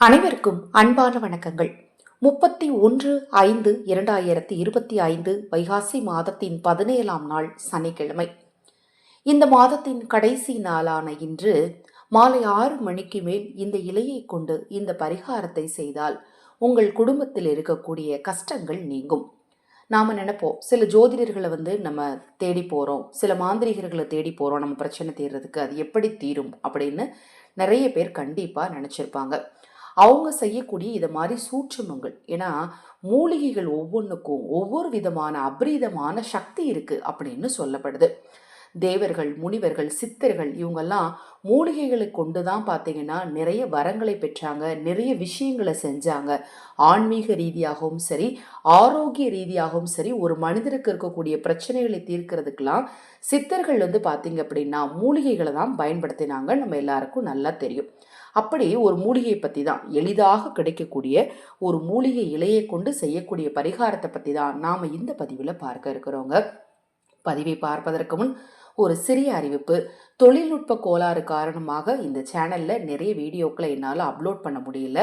அனைவருக்கும் அன்பான வணக்கங்கள். முப்பத்தி ஒன்று ஐந்து இரண்டாயிரத்தி இருபத்தி ஐந்து வைகாசி மாதத்தின் பதினேழாம் நாள் சனிக்கிழமை. இந்த மாதத்தின் கடைசி நாளான இன்று மாலை ஆறு மணிக்கு மேல் இந்த இலையை கொண்டு இந்த பரிகாரத்தை செய்தால் உங்கள் குடும்பத்தில் இருக்கக்கூடிய கஷ்டங்கள் நீங்கும். நாம் நினைப்போம் சில ஜோதிடர்களை வந்து நம்ம தேடி போகிறோம் சில மாந்திரிகர்களை தேடி போகிறோம் நம்ம பிரச்சனை தீர்றதுக்கு அது எப்படி தீரும் அப்படின்னு நிறைய பேர் கண்டிப்பாக நினச்சிருப்பாங்க. அவங்க செய்யக்கூடிய இதை மாதிரி சூட்சமங்கள். ஏன்னா மூலிகைகள் ஒவ்வொன்றுக்கும் ஒவ்வொரு விதமான அபரீதமான சக்தி இருக்குது அப்படின்னு சொல்லப்படுது. தேவர்கள் முனிவர்கள் சித்தர்கள் இவங்கெல்லாம் மூலிகைகளை கொண்டு தான் பார்த்தீங்கன்னா நிறைய வரங்களை பெற்றாங்க நிறைய விஷயங்களை செஞ்சாங்க. ஆன்மீக ரீதியாகவும் சரி ஆரோக்கிய ரீதியாகவும் சரி ஒரு மனிதருக்கு இருக்கக்கூடிய பிரச்சனைகளை தீர்க்கிறதுக்கெல்லாம் சித்தர்கள் வந்து பார்த்தீங்க அப்படின்னா மூலிகைகளை தான் பயன்படுத்தினாங்க நம்ம எல்லாருக்கும் நல்லா தெரியும். அப்படி ஒரு மூலிகையை பற்றி தான் எளிதாக கிடைக்கக்கூடிய ஒரு மூலிகை இலையை கொண்டு செய்யக்கூடிய பரிகாரத்தை பற்றி தான் நாம் இந்த பதிவில் பார்க்க இருக்கிறோங்க. பதிவை பார்ப்பதற்கு முன் ஒரு சிறிய அறிவிப்பு. தொழில்நுட்ப கோளாறு காரணமாக இந்த சேனலில் நிறைய வீடியோக்களை என்னால் அப்லோட் பண்ண முடியல.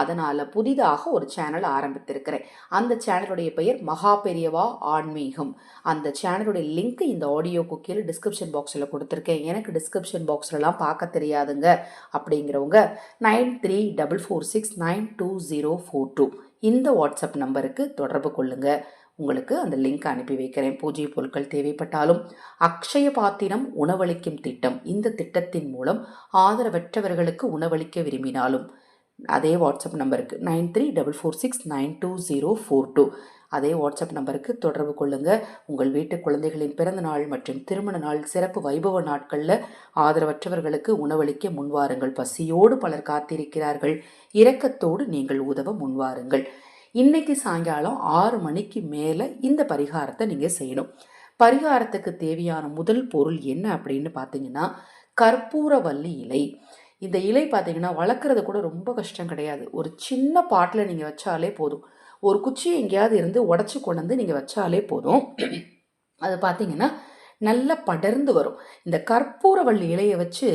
அதனால் புதிதாக ஒரு சேனல் ஆரம்பித்திருக்கிறேன். அந்த சேனலுடைய பெயர் மகா பெரியவா ஆன்மீகம். அந்த சேனலுடைய லிங்க் இந்த ஆடியோக்கு கீழே டிஸ்கிரிப்ஷன் பாக்ஸில் கொடுத்துருக்கேன். எனக்கு டிஸ்கிரிப்ஷன் பாக்ஸ்லலாம் பார்க்க தெரியாதுங்க. அப்படிங்கிறவங்க nine three double four six nine two zero four two. இந்த வாட்ஸ்அப் நம்பருக்கு தொடர்பு கொள்ளுங்கள் உங்களுக்கு அந்த லிங்க் அனுப்பி வைக்கிறேன். பூஜை பொருட்கள் தேவைப்பட்டாலும் அக்ஷய பாத்திரம் உணவளிக்கும் திட்டம். இந்த திட்டத்தின் மூலம் ஆதரவற்றவர்களுக்கு உணவளிக்க விரும்பினாலும் அதே வாட்ஸ்அப் நம்பருக்கு nine three double four six nine two zero four two. அதே வாட்ஸ்அப் நம்பருக்கு தொடர்பு கொள்ளுங்கள் உங்கள் வீட்டு குழந்தைகளின் பிறந்த நாள் மற்றும் திருமண நாள் சிறப்பு வைபவ நாட்களில் ஆதரவற்றவர்களுக்கு உணவளிக்க முன்வாருங்கள். பசியோடு பலர் காத்திருக்கிறார்கள். இரக்கத்தோடு நீங்கள் உதவ முன்வாருங்கள். இன்னைக்கு சாயங்காலம் ஆறு மணிக்கு மேலே இந்த பரிகாரத்தை நீங்கள் செய்யணும். பரிகாரத்துக்கு தேவையான முதல் பொருள் என்ன அப்படின்னு பார்த்தீங்கன்னா கற்பூரவல்லி இலை. இந்த இலை பார்த்தீங்கன்னா வளர்க்குறது கூட ரொம்ப கஷ்டம் கிடையாது. ஒரு சின்ன பாட்டில் நீங்கள் வச்சாலே போதும். ஒரு குச்சி எங்கேயாவது இருந்து உடச்சி கொண்டு வந்து நீங்கள் வச்சாலே போதும். அது பார்த்தீங்கன்னா நல்லா படர்ந்து வரும். இந்த கற்பூரவள்ளி இலையை வச்சு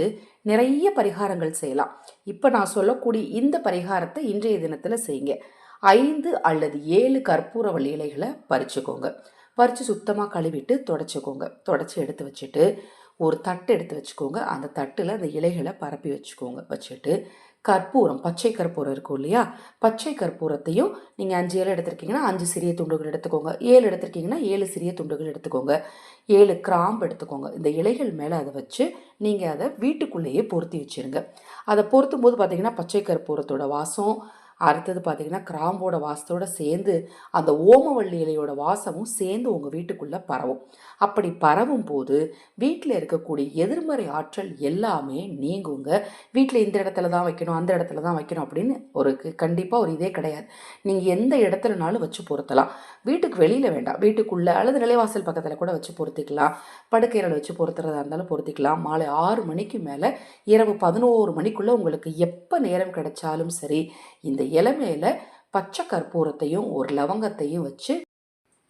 நிறைய பரிகாரங்கள் செய்யலாம். இப்போ நான் சொல்லக்கூடிய இந்த பரிகாரத்தை இன்றைய தினத்தில் செய்யுங்க. ஐந்து அல்லது ஏழு கற்பூரவள்ளி இலைகளை பறிச்சுக்கோங்க. பறித்து சுத்தமாக கழுவிட்டு தொடச்சிக்கோங்க. தொடச்சி எடுத்து வச்சுட்டு ஒரு தட்டு எடுத்து வச்சுக்கோங்க. அந்த தட்டில் அந்த இலைகளை பரப்பி வச்சுக்கோங்க. வச்சுட்டு கற்பூரம் பச்சை கற்பூரம் இருக்கும் இல்லையா? பச்சை கற்பூரத்தையும் நீங்கள் அஞ்சு ஏழு எடுத்திருக்கீங்கன்னா அஞ்சு சிறிய துண்டுகள் எடுத்துக்கோங்க. ஏழு எடுத்திருக்கீங்கன்னா ஏழு சிறிய துண்டுகள் எடுத்துக்கோங்க. ஏழு கிராம்பு எடுத்துக்கோங்க. இந்த இலைகள் மேலே அதை வச்சு நீங்கள் அதை வீட்டுக்குள்ளேயே பொருத்தி வச்சுருங்க. அதை பொருத்தும் போது பார்த்தீங்கன்னா பச்சை கற்பூரத்தோட வாசம் அடுத்தது பார்த்திங்கன்னா கிராம்போட வாசத்தோடு சேர்ந்து அந்த ஓமவள்ளி இலையோட வாசமும் சேர்ந்து உங்கள் வீட்டுக்குள்ளே பரவும். அப்படி பரவும் போது வீட்டில் இருக்கக்கூடிய எதிர்மறை ஆற்றல் எல்லாமே நீங்குங்க. வீட்டில் இந்த இடத்துல தான் வைக்கணும் அந்த இடத்துல தான் வைக்கணும் அப்படின்னு ஒரு கண்டிப்பாக ஒரு இதே கிடையாது. நீங்கள் எந்த இடத்துலனாலும் வச்சு பொருத்தலாம். வீட்டுக்கு வெளியில் வேண்டாம். வீட்டுக்குள்ளே அல்லது நிலைவாசல் பக்கத்தில் கூட வச்சு பொருத்திக்கலாம். படுக்கையில் வச்சு பொருத்துறதா இருந்தாலும் பொருத்திக்கலாம். மாலை ஆறு மணிக்கு மேலே இரவு பதினோரு மணிக்குள்ளே உங்களுக்கு எப்போ நேரம் கிடைச்சாலும் சரி இந்த இலைமையில் பச்சை கற்பூரத்தையும் ஒரு லவங்கத்தையும் வச்சு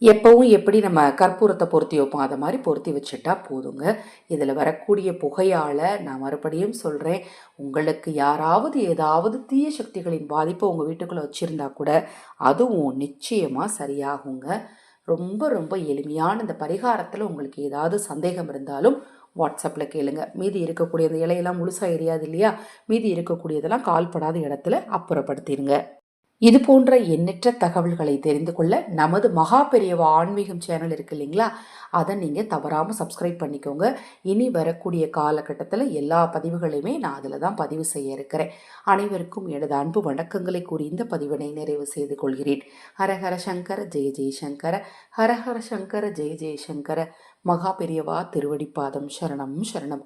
எப்பவும் எப்படி நம்ம கற்பூரத்தை பொருத்தி வைப்போம் அதை மாதிரி பொருத்தி வச்சுட்டா போதுங்க. இதில் வரக்கூடிய புகையால் நான் மறுபடியும் சொல்கிறேன் உங்களுக்கு யாராவது ஏதாவது தீய சக்திகளின் பாதிப்பை உங்கள் வீட்டுக்குள்ளே வச்சுருந்தா கூட அதுவும் நிச்சயமாக சரியாகுங்க. ரொம்ப ரொம்ப எளிமையான இந்த பரிகாரத்தில் உங்களுக்கு ஏதாவது சந்தேகம் இருந்தாலும் வாட்ஸ்அப்பில் கேளுங்க. மீதி இருக்கக்கூடிய அந்த இலையெல்லாம் முழுசாக எரியாது இல்லையா? மீதி இருக்கக்கூடியதெல்லாம் கால்படாத இடத்துல அப்புறப்படுத்திடுங்க இது போன்ற எண்ணற்ற தகவல்களை தெரிந்து கொள்ள நமது மகா பெரியவா ஆன்மீகம் சேனல் இருக்கு இல்லைங்களா? அதை நீங்கள் தவறாமல் சப்ஸ்கிரைப் பண்ணிக்கோங்க. இனி வரக்கூடிய காலகட்டத்தில் எல்லா பதிவுகளையுமே நான் அதில் தான் பதிவு செய்ய இருக்கிறேன். அனைவருக்கும் எனது அன்பு வணக்கங்களை கூறி இந்த பதிவினை நிறைவு செய்து கொள்கிறேன். ஹரஹர சங்கர ஜெய ஜெயசங்கர ஹரஹர சங்கர ஜெய ஜெயசங்கர மகா பெரியவா திருவடிப்பாதம் சரணம் சரணம்.